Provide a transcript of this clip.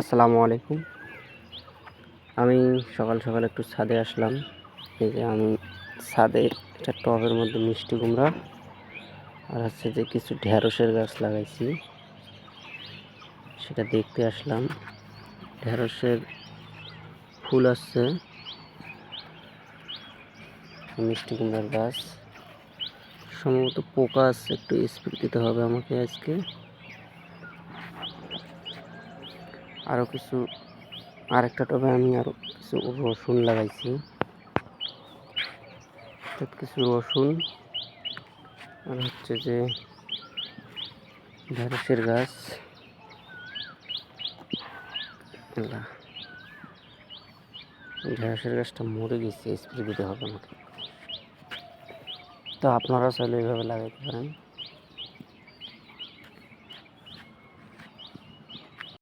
আসসালামু আলাইকুম। আমি সকাল সকাল একটু ছাদে আসলাম। এই যে আমি ছাদে একটা টবের মধ্যে মিষ্টি কুমড়া আর হচ্ছে যে কিছু ঢেঁড়সের গাছ লাগাইছি। সেটা দেখতে আসলাম। ঢেঁড়সের ফুল আসছে। মিষ্টি কুমড়ার গাছ। সম্ভবত পোকা আছে, একটু স্প্রে দিতে হবে আমাকে আজকে। আরও কিছু, আরেকটা টবে আমি আরও কিছু রসুন লাগাইছি। কিছু রসুন, আর হচ্ছে যে ঢেঁড়সের গাছ। ঢেঁড়সের গাছটা মরে গেছে, স্প্রে দিতে হবে আমাকে। তো আপনারা চাইলে এইভাবে লাগাইতে পারেন।